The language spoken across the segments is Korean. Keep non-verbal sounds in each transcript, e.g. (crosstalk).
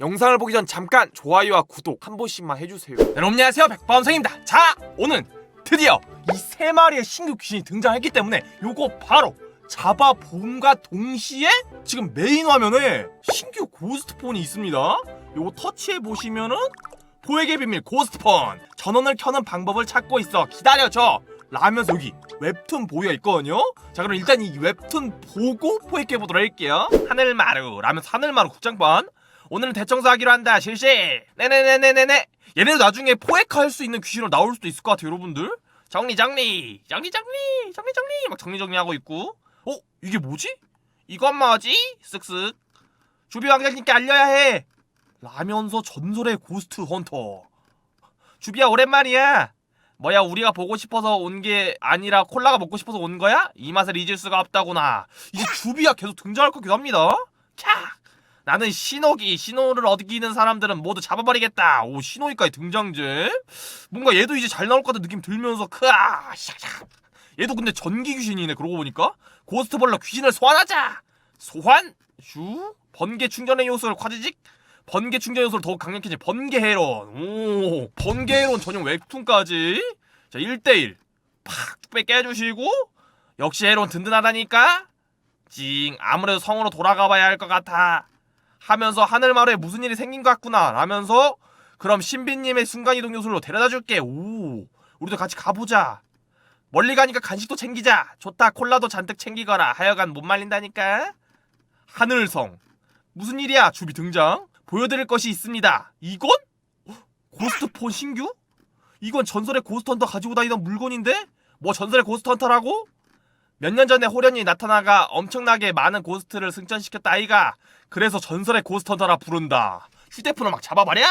영상을 보기 전 잠깐 좋아요와 구독 한 번씩만 해주세요. 네, 여러분 안녕하세요. 백범성입니다. 자 오늘 드디어 이 세 마리의 신규 귀신이 등장했기 때문에 요거 바로 잡아봄과 동시에 지금 메인 화면에 신규 고스트폰이 있습니다. 요거 터치해 보시면은 포획의 비밀 고스트폰. 전원을 켜는 방법을 찾고 있어. 기다려줘. 라면서 여기 웹툰 보여 있거든요. 자 그럼 일단 이 웹툰 보고 포획해 보도록 할게요. 하늘마루. 라면서 하늘마루 국장판 오늘은 대청소하기로 한다 실시 네네네네네네. 얘네도 나중에 포획 할 수 있는 귀신으로 나올 수도 있을 것 같아요 여러분들. 정리 정리 정리 정리 정리 정리. 막 정리 정리하고 있고. 어 이게 뭐지? 이건 뭐지? 쓱쓱. 주비 왕자님께 알려야 해. 라면서 전설의 고스트 헌터. 주비야 오랜만이야. 뭐야 우리가 보고 싶어서 온 게 아니라 콜라가 먹고 싶어서 온 거야? 이 맛을 잊을 수가 없다구나. 이제 주비야 계속 등장할 것 같기도 합니다. 캬 나는 신호기 신호를 어기는 사람들은 모두 잡아버리겠다. 오 신호기까지 등장제? 뭔가 얘도 이제 잘 나올 것 같은 느낌 들면서 크아 샥샥 얘도 근데 전기 귀신이네 그러고 보니까. 고스트벌러 귀신을 소환하자! 소환 슈 번개 충전의 요소를 과지직. 번개 충전 요소를 더욱 강력해진 번개 헤론 오 번개 헤론 전용 웹툰까지. 자 1대1 팍 깨주시고. 역시 헤론 든든하다니까. 찡 아무래도 성으로 돌아가 봐야 할 것 같아 하면서 하늘마루에 무슨 일이 생긴 것 같구나 라면서 그럼 신비님의 순간이동 요소로 데려다 줄게 오 우리도 같이 가보자 멀리 가니까 간식도 챙기자 좋다 콜라도 잔뜩 챙기거라 하여간 못 말린다니까 하늘성 무슨 일이야 주비 등장 보여드릴 것이 있습니다 이건? 고스트폰 신규? 이건 전설의 고스트 헌터 가지고 다니던 물건인데? 뭐 전설의 고스트 헌터라고? 몇 년 전에 호련이 나타나가 엄청나게 많은 고스트를 승천시켰다 아이가. 그래서 전설의 고스트헌터라 부른다. 휴대폰을 막 잡아버려!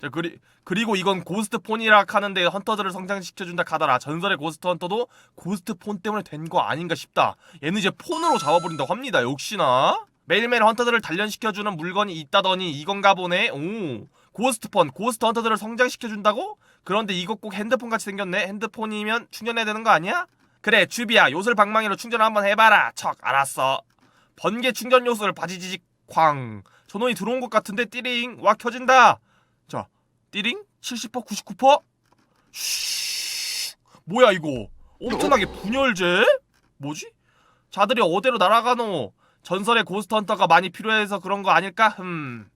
자 그리, 그리고 이건 고스트폰이라 하는데 헌터들을 성장시켜준다 카더라. 전설의 고스트 헌터도 고스트폰 때문에 된 거 아닌가 싶다. 얘는 이제 폰으로 잡아버린다고 합니다 역시나. 매일매일 헌터들을 단련시켜주는 물건이 있다더니 이건가 보네. 오 고스트폰 고스트 헌터들을 성장시켜준다고? 그런데 이거 꼭 핸드폰 같이 생겼네. 핸드폰이면 충전해야 되는 거 아니야? 그래 주비야 요술 방망이로 충전 한번 해봐라. 척 알았어. 번개 충전 요소를 바지지직 쾅. 전원이 들어온 것 같은데 띠링 와 켜진다. 자 띠링? 70% 99%쉬 뭐야 이거? 엄청나게 분열제? 뭐지? 자들이 어디로 날아가노? 전설의 고스트 헌터가 많이 필요해서 그런 거 아닐까? 흠.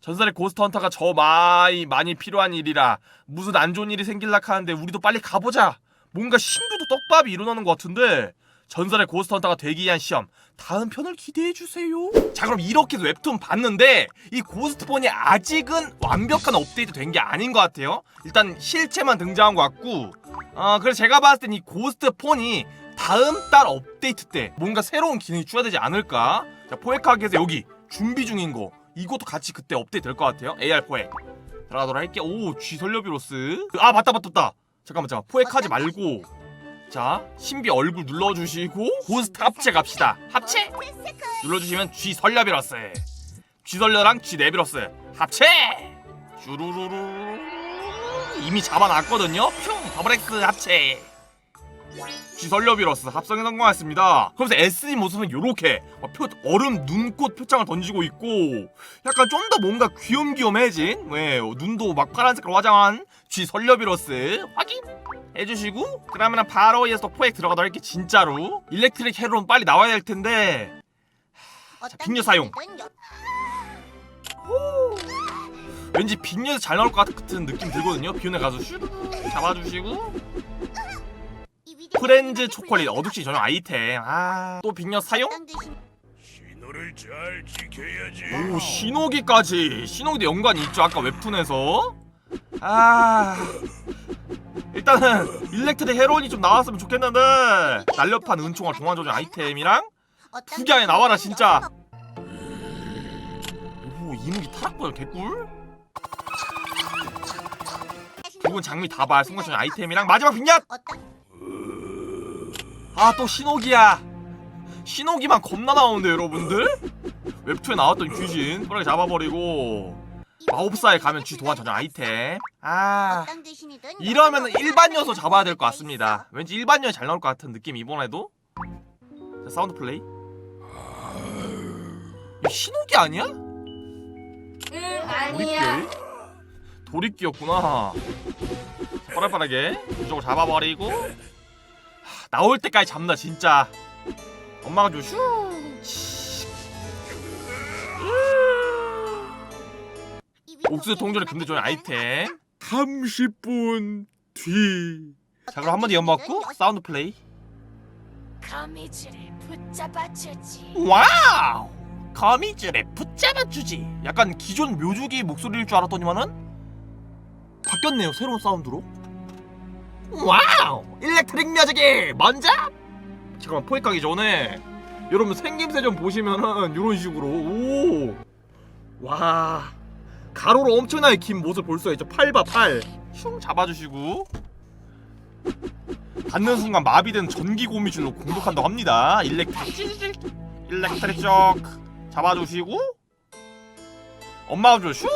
전설의 고스트 헌터가 저 많이 많이 필요한 일이라 무슨 안 좋은 일이 생길라 하는데 우리도 빨리 가보자 뭔가 신규도 떡밥이 일어나는 것 같은데 전설의 고스트 헌터가 되기 위한 시험 다음 편을 기대해 주세요. 자 그럼 이렇게 웹툰 봤는데 이 고스트폰이 아직은 완벽한 업데이트 된 게 아닌 것 같아요. 일단 실체만 등장한 것 같고 어 그래서 제가 봤을 땐 이 고스트폰이 다음 달 업데이트 때 뭔가 새로운 기능이 추가되지 않을까? 자 포획하기에서 여기 준비 중인 거 이것도 같이 그때 업데이트 될 것 같아요. AR 포획 들어가도록 할게. 오 G 설려비로스 아 맞다 맞다 맞다. 잠깐만 잠깐 포획하지 말고. 자 신비 얼굴 눌러주시고 고스트 합체 갑시다. 합체? 눌러주시면 G 설려비러스. G 설려랑 G 네비러스. 합체! 쭈루루루 이미 잡아놨거든요. 뿅 더블 X 합체 G 설려비러스 합성에 성공했습니다. 그러면서 SD 모습은 요렇게 어, 표, 얼음 눈꽃 표창을 던지고 있고 약간 좀 더 뭔가 귀염귀염해진 네, 눈도 막 파란색으로 화장한 G 설려비러스 확인 해주시고 그러면은 바로 이어서 포획 들어가도록 할게 진짜로. 일렉트릭 헤론 빨리 나와야 될 텐데. 자, 빅녀 사용. 왠지 빅녀에서 잘 나올 것 같은 느낌 들거든요. 비운의 가수 슈 잡아주시고 프렌즈 초콜릿 어둑시 전용 아이템. 아또 빅녀 사용? 신호를 잘 지켜야지. 오 신호기까지. 신호기도 연관이 있죠 아까 웹툰에서. 아 일단은 일렉트릭 헤론이 좀 나왔으면 좋겠는데. 날렵한 은총알 동안 조정 아이템이랑 후기 안에 나와라 진짜. 오 이무기 타락보다 개꿀. 붉은 장미 다발 조정 아이템이랑 마지막 빅엿 아 또 신호기야. 신호기만 겁나 나오는데 여러분들? 웹툰에 나왔던 귀신 빠르게 잡아버리고. 마법사에 가면 쥐 도안 전용 아이템. 아 이러면 일반 요소 잡아야 될 것 같습니다. 왠지 일반 요소 잘 나올 것 같은 느낌 이번에도? 자, 사운드 플레이. 신호기 아니야? 도리끼 도리끼였구나. 빠르빠르게. 이쪽으로 잡아버리고. 하, 나올 때까지 잡는다 진짜 엄마가 좀슈 옥수수 통조림 금대 좋은 아이템 30분 뒤. 자 그럼 한번 더 연막고 사운드 플레이. 거미줄을 붙잡아 주지. 와우. 거미줄에 붙잡아주지. 약간 기존 묘주기 목소리일 줄 알았더니만은 바뀌었네요 새로운 사운드로. 와우. 트릭 묘주기 먼저. 잠깐만 포획 가기 전에 여러분 생김새 좀 보시면은 이런 식으로 오. 와. 가로로 엄청나게 긴 모습 볼 수가 있죠. 팔봐 팔. 슝 잡아주시고 닿는 순간 마비된 전기 고미줄로 공격한다고 합니다. 일렉트릭 일렉트릭 쇼크 잡아주시고 엄마가 줘 슈.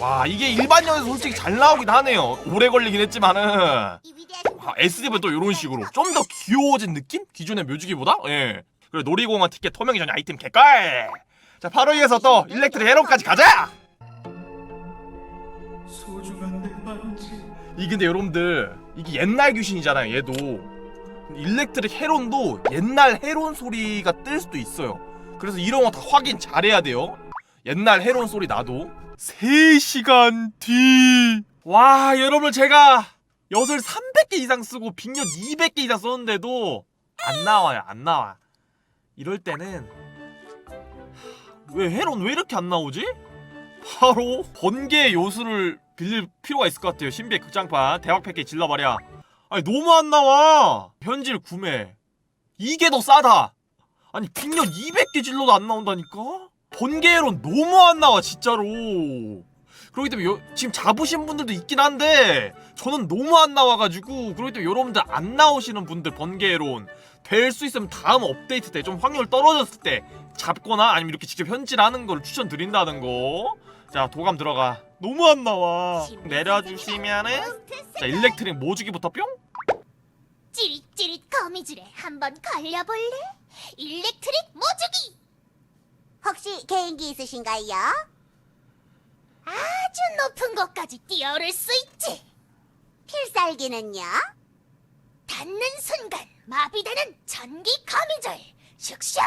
와 이게 일반형에서 솔직히 잘 나오긴 하네요. 오래 걸리긴 했지만은 아, SD는 또 이런 식으로 좀 더 귀여워진 느낌? 기존의 묘주기보다? 예. 그리고 놀이공원 티켓 토명이 전에 아이템 개깔. 자 바로 이어서 또 일렉트릭 헤론까지 가자. 이 근데 여러분들 이게 옛날 귀신이잖아요 얘도 일렉트릭 헤론도 옛날 헤론 소리가 뜰 수도 있어요 그래서 이런 거 다 확인 잘해야 돼요 옛날 헤론 소리 나도 3시간 뒤 와 여러분 제가 엿을 300개 이상 쓰고 빅엿 200개 이상 썼는데도 안 나와요 안 나와 이럴 때는 왜 헤론 왜 이렇게 안 나오지? 바로 번개 요술을 빌릴 필요가 있을 것 같아요. 신비의 극장판 대박 패키지 질러버려. 아니 너무 안 나와. 현질 구매. 이게 더 싸다. 아니 빅년 200개 질러도 안 나온다니까? 번개론 너무 안 나와 진짜로. 그렇기 때문에 요- 지금 잡으신 분들도 있긴 한데 저는 너무 안 나와가지고 그렇기 때문에 여러분들 안 나오시는 분들 번개론 될 수 있으면 다음 업데이트 때 좀 확률 떨어졌을 때 잡거나 아니면 이렇게 직접 현질하는 걸 추천드린다는 거. 자 도감 들어가. 너무 안 나와. 내려주시면은 자 일렉트릭 모주기부터 뿅. 찌릿찌릿 거미줄에 한번 걸려볼래? 일렉트릭 모주기. 혹시 개인기 있으신가요? 아주 높은 곳까지 뛰어오를 수 있지. 필살기는요? 닿는 순간 마비되는 전기 거미줄. 슉슉.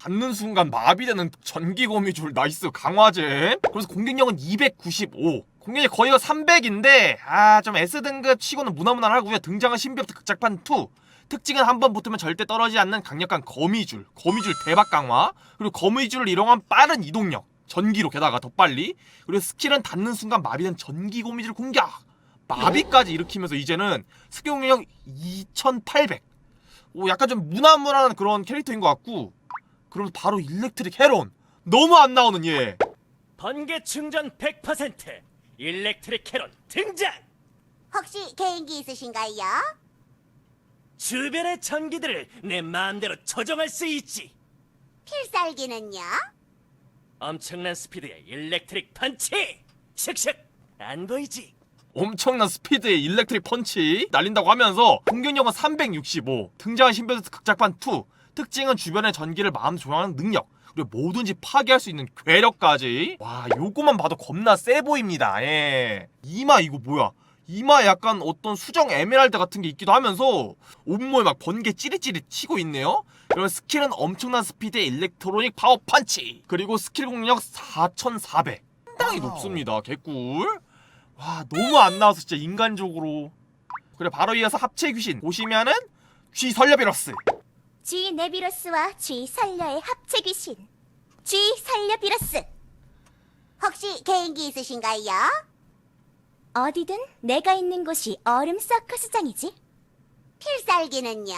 닿는 순간 마비되는 전기 거미줄 나이스 강화제. 그래서 공격력은 295. 공격력 거의가 300인데 아 좀 S 등급 치고는 무난무난하고요. 등장한 신비부터 극작판 2. 특징은 한 번 붙으면 절대 떨어지지 않는 강력한 거미줄. 거미줄 대박 강화. 그리고 거미줄을 이용한 빠른 이동력. 전기로 게다가 더 빨리. 그리고 스킬은 닿는 순간 마비된 전기 거미줄 공격. 마비까지 일으키면서 이제는 스킬 공격력 2800. 오 약간 좀 무난무난한 그런 캐릭터인 것 같고 그럼 바로 일렉트릭 헤론 너무 안 나오는 얘 번개 충전 100% 일렉트릭 캐론 등장! 혹시 개인기 있으신가요? 주변의 전기들을 내 마음대로 조정할 수 있지. 필살기는요? 엄청난 스피드의 일렉트릭 펀치! 슉슉! 안 보이지? 엄청난 스피드의 일렉트릭 펀치 날린다고 하면서 공격력은 365 등장한 신비로스 극작판 2 특징은 주변의 전기를 마음 조정하는 능력 그리고 뭐든지 파괴할 수 있는 괴력까지 와 요거만 봐도 겁나 세 보입니다 예 이마 이거 뭐야 이마에 약간 어떤 수정 에메랄드 같은 게 있기도 하면서 온몸에 막 번개 찌릿찌릿 치고 있네요. 그리고 스킬은 엄청난 스피드의 일렉트로닉 파워 펀치. 그리고 스킬 공격 4400 상당히 높습니다 개꿀. 와 너무 안 나와서 진짜 인간적으로. 그래 바로 이어서 합체 귀신. 보시면은 귀 설레비러스. G 네비러스와 G 설려의 합체 귀신. G 설려 비러스. 혹시 개인기 있으신가요? 어디든 내가 있는 곳이 얼음 서커스장이지. 필살기는요?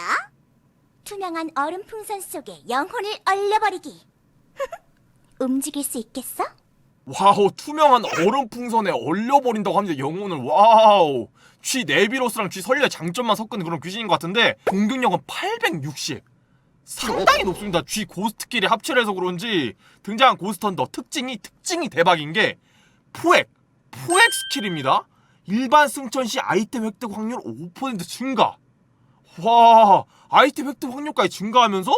투명한 얼음 풍선 속에 영혼을 얼려버리기. (laughs) 움직일 수 있겠어? 와우 투명한 얼음 풍선에 얼려버린다고 합니다 영혼을 와우 쥐 네비로스랑 쥐 설레 장점만 섞은 그런 귀신인 것 같은데 공격력은 860 상당히 높습니다 쥐 고스트끼리 합체를 해서 그런지 등장한 고스턴더 특징이 특징이 대박인 게 포획 포획 스킬입니다 일반 승천 시 아이템 획득 확률 5% 증가. 와 아이템 획득 확률까지 증가하면서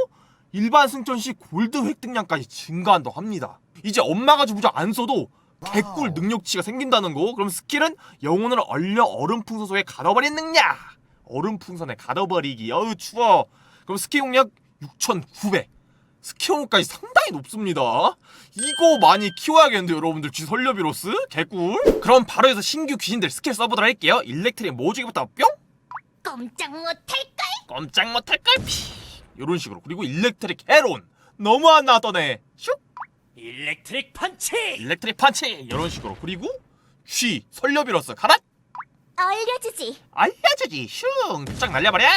일반 승천 시 골드 획득량까지 증가한다고 합니다. 이제 엄마가 주부자 안 써도 개꿀 능력치가 생긴다는 거. 그럼 스킬은 영혼을 얼려 얼음 풍선 속에 가둬버린 능력 얼음 풍선에 가둬버리기. 어우 추워. 그럼 스킬 공략 6900 스킬 공략까지 상당히 높습니다. 이거 많이 키워야겠는데 여러분들. 쥐 설려비로스? 개꿀. 그럼 바로 해서 신규 귀신들 스킬 써보도록 할게요. 일렉트릭 모으기부터 뿅! 꼼짝 못할걸? 꼼짝 못할걸? 피. 요런 식으로. 그리고 일렉트릭 헤론. 너무 안 나왔더네. 슉! 일렉트릭 펀치! 일렉트릭 판치! 이런 식으로. 그리고 쥐 설려비로스. 가라! 알려주지. 알려주지. 슝 쫙 날려버려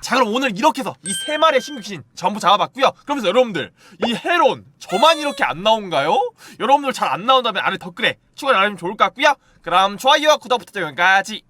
자 그럼 오늘 이렇게 해서 이 세 마리의 신규 귀신 전부 잡아봤고요. 그러면서 여러분들 이 헤론 저만 이렇게 안 나온가요? 여러분들 잘 안 나온다면 아래 댓글에 추가 알려주면 좋을 것 같고요. 그럼 좋아요와 구독 부탁드려요 여기까지. 뿅